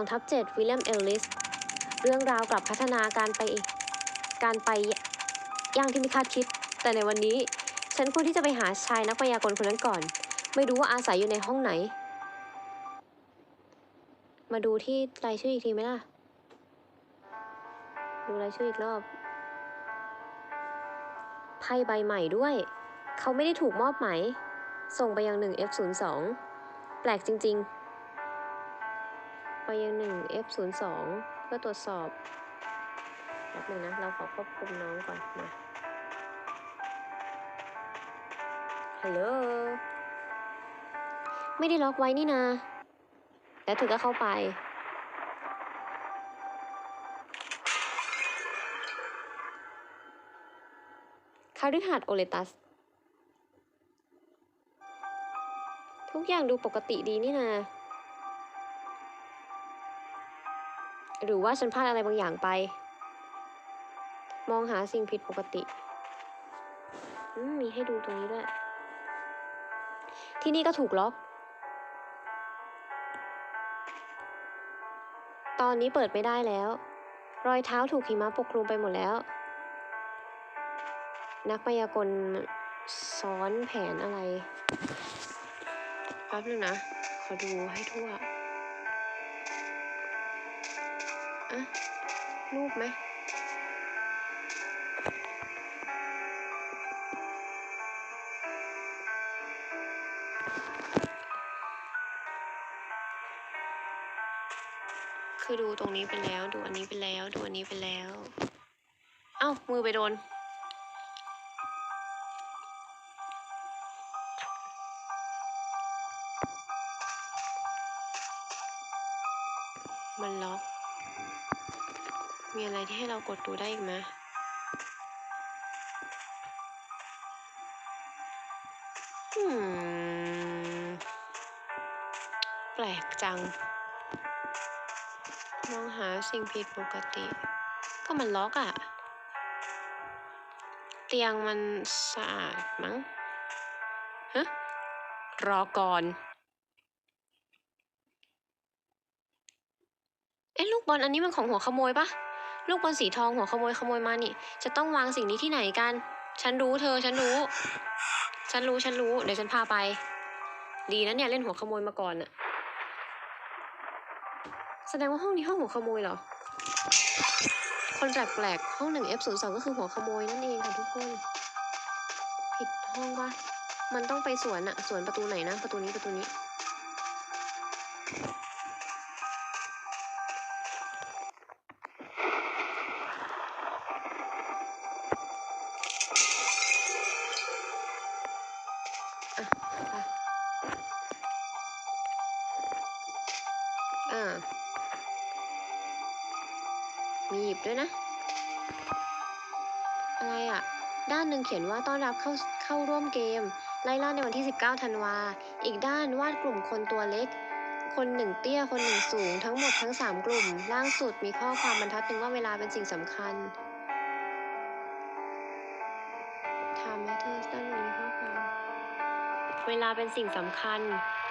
2ทับ7วิลเลียมเอลลิส เรื่องราวกลับพัฒนาการไปการไปย่างที่ไม่คาดคิด แต่ในวันนี้ ฉันควรที่จะไปหาชายนักพยากรณ์คนนั้นก่อน ไม่รู้ว่าอาศัยอยู่ในห้องไหน มาดูที่รายชื่ออีกทีไหมล่ะ ดูรายชื่ออีกรอบไพ่ใบใหม่ด้วย เขาไม่ได้ถูกมอบหมาย ส่งไปยัง 1F02 แปลกจริง ๆ ไปยัง 1F02 เพื่อตรวจสอบแป๊บหนึงนะ เราขอควบคุมน้องก่อนมาฮัลโหลไม่ได้ล็อกไว้นี่นา แล้วเธอก็เข้าไป คาริหัดโอเลตัส ทุกอย่างดูปกติดีนี่นา หรือว่าฉันพลาดอะไรบางอย่างไป มองหาสิ่งผิดปกติมมีให้ดูตรงนี้ด้วย ที่นี่ก็ถูกล็อก ตอนนี้เปิดไม่ได้แล้ว รอยเท้าถูกหิมะปกคลุมไปหมดแล้ว นักมายากลซ้อนแผนอะไรแป๊บนึงนะ ขอดูให้ทั่ว อะรูปไหมคือดูตรงนี้ไปแล้ว ดูอันนี้ไปแล้ว ดูอันนี้ไปแล้ว เอ้า มือไปโดนมัน มีอะไรที่ให้เรากดดูได้อีกไหมแปลกจัง มองหาสิ่งผิดปกติ ก็มันล็อกอะเตียงมันสะอาดมั้ง ฮะ รอก่อนเอ๊ะลูกบอลอันนี้มันของหัวขโมยปะ ลูกบอลสีทองหัวขโมยขโมยมานี่ จะต้องวางสิ่งนี้ที่ไหนกัน ฉันรู้เธอ ฉันรู้ ฉันรู้ ฉันรู้ เดี๋ยวฉันพาไป ดีนะเนี่ยเล่นหัวขโมยมาก่อนอะแสดงว่าห้องนี้ห้องหัวขโมยเหรอ คนแปลกๆห้องหนึ่ง F02 ก็คือหัวขโมยนั่นเองค่ะทุกคน ผิดห้องปะมันต้องไปสวนอะสวนประตูไหนนะ ประตูนี้ประตูนี้ อ่า มีหยิบด้วยนะ อะไรอะ ด้านหนึ่งเขียนว่าต้อนรับเข้าเข้าร่วมเกม ไล่ล่าในวันที่ 19 ธันวา อีกด้านวาดกลุ่มคนตัวเล็ก คนหนึ่งเตี้ย คนหนึ่งสูง ทั้งหมดทั้ง 3 กลุ่ม ล่างสุดมีข้อความบรรทัดหนึ่งว่าเวลาเป็นสิ่งสำคัญ Time matters ด้านบนมีข้อความ เวลาเป็นสิ่งสำคัญ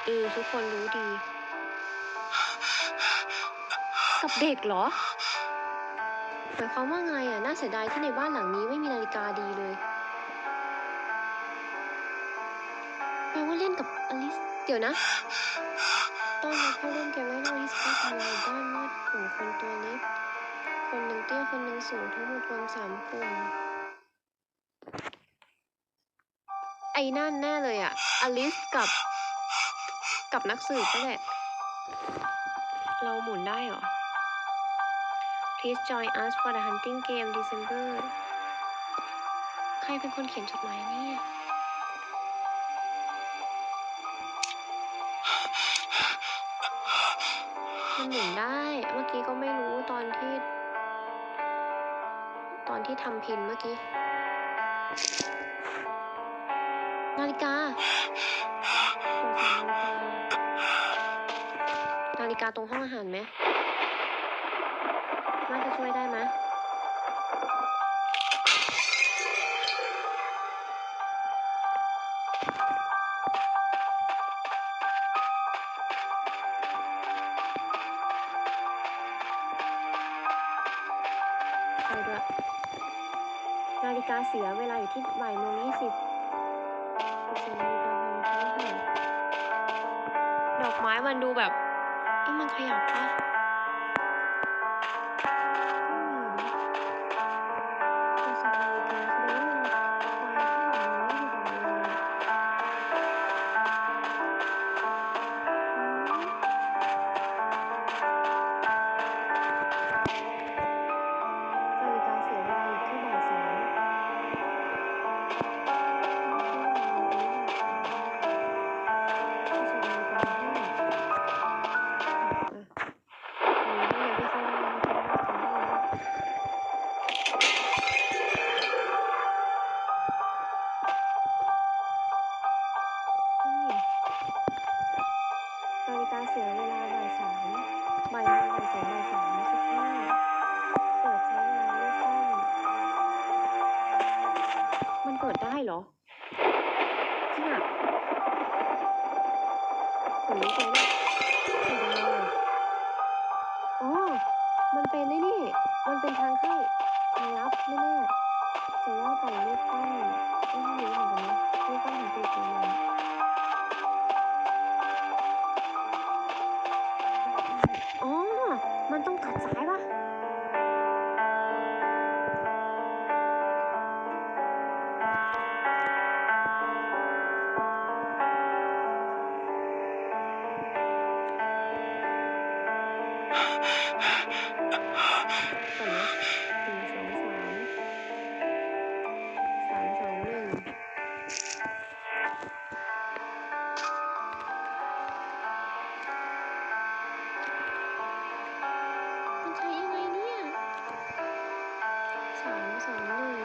เออทุกคนรู้ดี กับเด็กเหรอหมายความว่าไงอะน่าเสียดายที่ในบ้านหลังนี้ไม่มีนาฬิกาดีเลยแปลว่าเล่นกับอลิสเดี๋ยวนะตอนรับเข้าร่วมเกมไล่ล่าที่สกาทำลายบ้านวาดกลุ่มคนตัวเล็กคนหนึ่งเตี้ยคนหนึ่งสูงทั้งหมดรวมสามกลุ่มไอ้นั่นแน่เลยอะอลิสกับ กับนักสืบนั่นแหละ เราหมุนได้เหรอ Please join us for the hunting game December ใครเป็นคนเขียนจดหมายเนี่ยมันหมุนได้ เมื่อกี้ก็ไม่รู้ตอนที่ ตอนที่ทำพินเมื่อกี้ นาฬิกา ตรงห้องอาหารไหมน่าจะช่วยได้ไหมไปด้วยนาฬิกาเสียเวลาอยู่ที่บ่ายโมงยี่สิบดอกไม้มันดูแบบ เอ๊ะมันข เปิดได้เหรอจริงอะถึงนี้ตรงนี้เปิดยังไงอะอ๋อ มันเป็นไอ้นี่ มันเป็นทางเข้าทางลับแน่ๆจะว่าไปรูปปั้นเอ้ยไม่รู้เหมือนกันนะ ก่อนนะหนึ่งสองสามสามสองหนึ่งมันใช้ยังไงเนี่ยสามสองหนึ่ง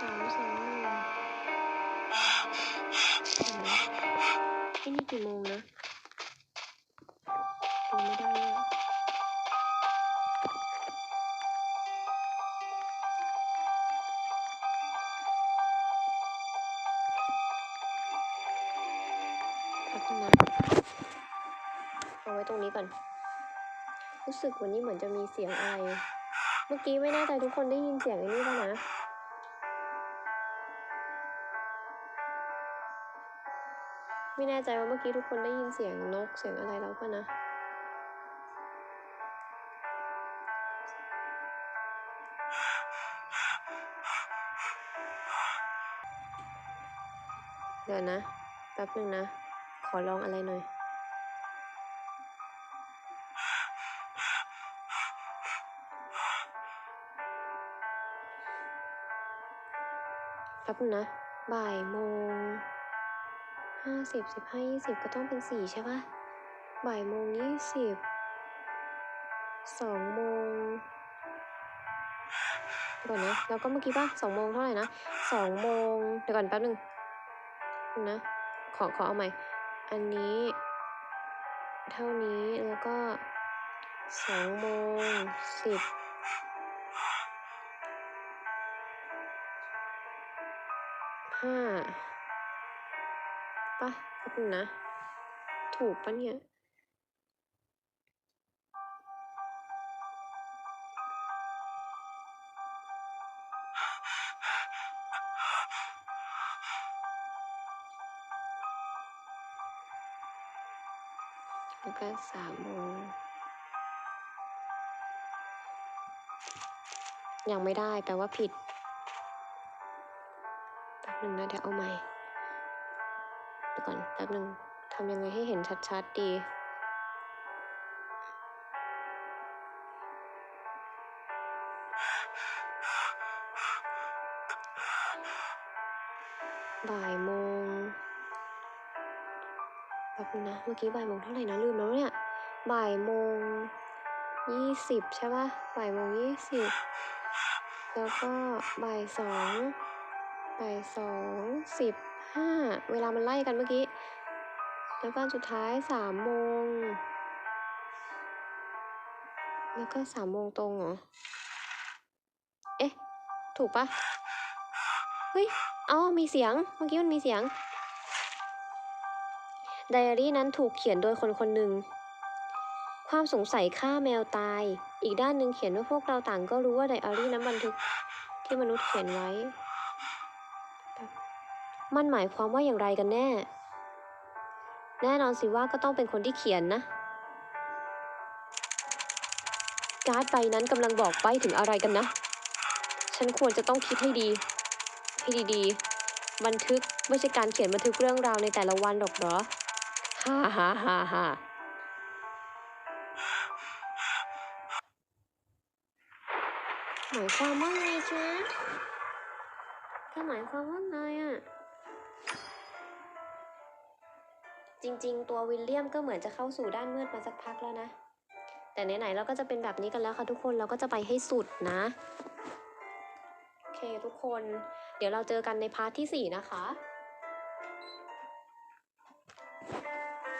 สามสองหนึ่งเห็นไหมไอ้นี่กี่โมงนะ นะเอาไว้ตรงนี้ก่อน รู้สึกวันนี้เหมือนจะมีเสียงอะไร เมื่อกี้ไม่แน่ใจทุกคนได้ยินเสียงไอ้นี่ป่ะนะไม่แน่ใจว่าเมื่อกี้ทุกคนได้ยินเสียงนกเสียงอะไรแล้วป่ะนะเดี๋ยวนะแป๊บนึงนะ ขอลองอะไรหน่อย แป๊บนึงนะ บ่ายโมงห้าสิบสิบห้ายี่สิบก็ต้องเป็นสี่ใช่ปะบ่ายโมงยี่สิบสองโมงเดี๋ยวก่อนนะ แล้วก็เมื่อกี้ป่ะสองโมงเท่าไหร่นะสองโมงเดี๋ยวก่อนแป๊บนึงนะ ขอ ขอเอาใหม่ อันนี้ เท่านี้แล้วก็สองโมงสิบห้าปะแป๊บนึงนะ ถูกปะเนี่ย แล้วก็สามโมงยังไม่ได้แปลว่าผิดแป๊บหนึ่งนะเดี๋ยวเอาใหม่เดี๋ยวก่อนแป๊บหนึ่งทำยังไงให้เห็นชัดๆดีบ่ายโมง แป๊บนึงนะ เมื่อกี้บ่ายโมงเท่าไหร่นะลืมแล้วเนี่ย บ่ายโมงยี่สิบใช่ปะบ่ายโมงยี่สิบแล้วก็บ่ายสองบ่ายสองสิบห้าเวลามันไล่กันเมื่อกี้ แล้วก็สุดท้ายสามโมงแล้วก็สามโมงตรงเหรอ เอ๊ะ ถูกปะเฮ้ย อ๋อ มีเสียง เมื่อกี้มันมีเสียง ไดอารี่นั้นถูกเขียนโดยคนคนหนึ่ง ความสงสัยฆ่าแมวตาย อีกด้านหนึ่งเขียนว่าพวกเราต่างก็รู้ว่าไดอารี่นั้นบันทึกที่มนุษย์เขียนไว้ มันหมายความว่าอย่างไรกันแน่ แน่นอนสิว่าก็ต้องเป็นคนที่เขียนนะ การ์ดใบนั้นกำลังบอกใบถึงอะไรกันนะ ฉันควรจะต้องคิดให้ดี ให้ดีๆ บันทึกไม่ใช่การเขียนบันทึกเรื่องราวในแต่ละวันหรอกเหรอ ฮ่าฮ่าฮ่าฮ่าหมายความว่าไงจ๊ะก็หมายความว่าไงอะ จริงๆ ตัววิลเลียมก็เหมือนจะเข้าสู่ด้านมืดมาสักพักแล้วนะ แต่ไหนๆเราก็จะเป็นแบบนี้กันแล้วค่ะทุกคน เราก็จะไปให้สุดนะ โอเคทุกคน เดี๋ยวเราเจอกันในพาร์ทที่ 4 นะคะ